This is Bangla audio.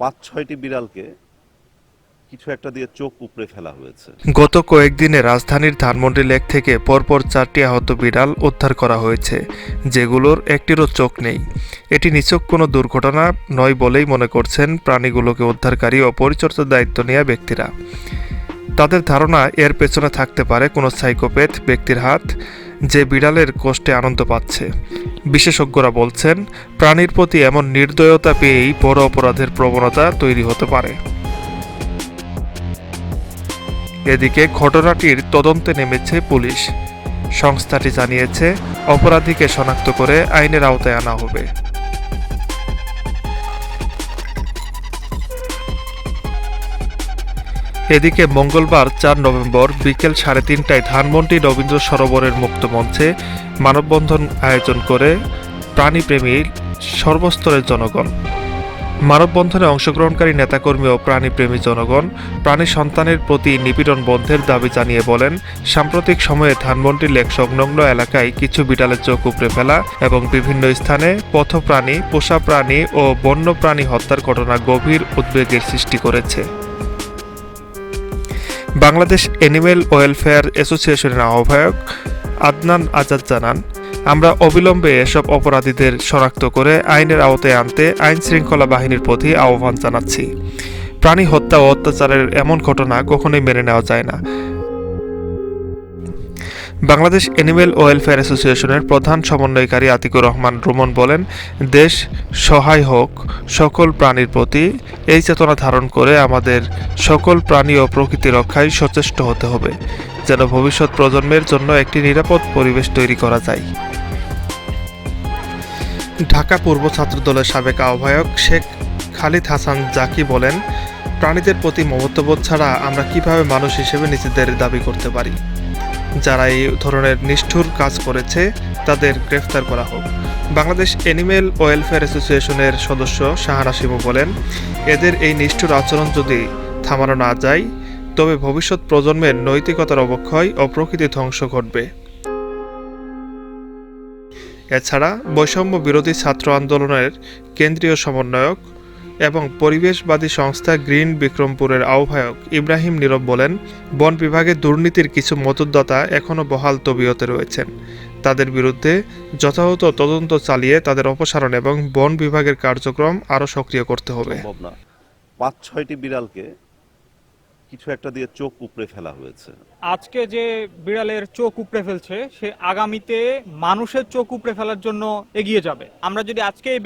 পাঁচ ছয়টি বিড়ালকে কিছু একটা দিয়ে চোখ উপড়ে ফেলা হয়েছে। গত কয়েকদিনে রাজধানীর ধানমন্ডি লেক থেকে পরপর চারটি আহত বিড়াল উদ্ধার করা হয়েছে, যেগুলোর একটিরও চোখ নেই। এটি নিছক কোনো দুর্ঘটনা নয় বলেই মনে করছেন প্রাণীগুলোকে উদ্ধারকারী ও পরিচর্যার দায়িত্ব নেওয়া ব্যক্তিরা। তাদের ধারণা এর পেছনে থাকতে পারে কোনো সাইকোপ্যাথ ব্যক্তির হাত যে বিড়ালের কষ্টে আনন্দ পাচ্ছে। বিশেষজ্ঞরা বলছেন, প্রাণীর প্রতি এমন নির্দয়তা পেয়েই বড় অপরাধের প্রবণতা তৈরি হতে পারে। এদিকে ঘটনাটির তদন্তে নেমেছে পুলিশ। সংস্থাটি জানিয়েছে, অপরাধীকে শনাক্ত করে আইনের আওতায় আনা হবে। এদিকে মঙ্গলবার চার নভেম্বর বিকেল সাড়ে তিনটায় ধানমন্ডি রবীন্দ্র সরোবরের মুক্ত মঞ্চে মানববন্ধন আয়োজন করে প্রাণীপ্রেমী সর্বস্তরের জনগণ। মানববন্ধনে অংশগ্রহণকারী নেতাকর্মী ও প্রাণীপ্রেমী জনগণ প্রাণী সন্তানের প্রতি নিপীড়ন বন্ধের দাবি জানিয়ে বলেন, সাম্প্রতিক সময়ে ধানমন্ডি লেক সংলগ্ন এলাকায় কিছু বিড়ালের চোখ উপড়ে ফেলা এবং বিভিন্ন স্থানে পথপ্রাণী, পোষা প্রাণী ও বন্য প্রাণী হত্যার ঘটনা গভীর উদ্বেগের সৃষ্টি করেছে। বাংলাদেশ অ্যানিমেল ওয়েলফেয়ার অ্যাসোসিয়েশনের আহ্বায়ক আদনান আজাদ জানান, আমরা অবিলম্বে এসব অপরাধীদের শনাক্ত করে আইনের আওতায় আনতে আইন শৃঙ্খলা বাহিনীর প্রতি আহ্বান জানাচ্ছি। প্রাণী হত্যা ও অত্যাচারের এমন ঘটনা কখনোই মেনে নেওয়া যায় না। বাংলাদেশ অ্যানিমেল ওয়েলফেয়ার অ্যাসোসিয়েশনের প্রধান সমন্বয়কারী আতিকুর রহমান রুমন বলেন, দেশ সহায় হোক, সকল প্রাণীর প্রতি এই চেতনা ধারণ করে আমাদের সকল প্রাণী ও প্রকৃতি রক্ষায় সচেষ্ট হতে হবে, যেন ভবিষ্যৎ প্রজন্মের জন্য একটি নিরাপদ পরিবেশ তৈরি করা যায়। ঢাকা পূর্ব ছাত্রদলের সাবেক আহ্বায়ক শেখ খালিদ হাসান জাকি বলেন, প্রাণীদের প্রতি মমত্ববোধ ছাড়া আমরা কীভাবে মানুষ হিসেবে নিজেদের দাবি করতে পারি? যারা এই ধরনের নিষ্ঠুর কাজ করেছে, তাদের গ্রেফতার করা হোক। বাংলাদেশ অ্যানিমেল ওয়েলফেয়ার অ্যাসোসিয়েশনের সদস্য শাহানা শিবু বলেন, এদের এই নিষ্ঠুর আচরণ যদি থামানো না যায়, তবে ভবিষ্যৎ প্রজন্মের নৈতিকতার অবক্ষয় ও প্রকৃতি ধ্বংস ঘটবে। এছাড়া বৈষম্য বিরোধী ছাত্র আন্দোলনের কেন্দ্রীয় সমন্বয়ক এবং পরিবেশবাদী সংস্থা গ্রিন বিক্রমপুরের আহ্বায়ক ইব্রাহিম নীরব বলেন বন বিভাগে দুর্নীতির কিছু মতুদ্দাতা এখনও বহাল তবিয়তে রয়েছেন। তাদের বিরুদ্ধে যথাযথ তদন্ত চালিয়ে তাদের অপসারণ এবং বন বিভাগের কার্যক্রম আরও সক্রিয় করতে হবে। পাঁচ ছয়টি বিড়ালকে কিছু একটা দিয়ে চোখ উপড়ে ফেলা হয়েছে। আজকে যে বিড়ালের চোখ উপড়ে ফেলছে সে আগামীতে মানুষের চোখ উপড়ে ফেলার জন্য এগিয়ে যাবে। আমরা যদি আজকে এই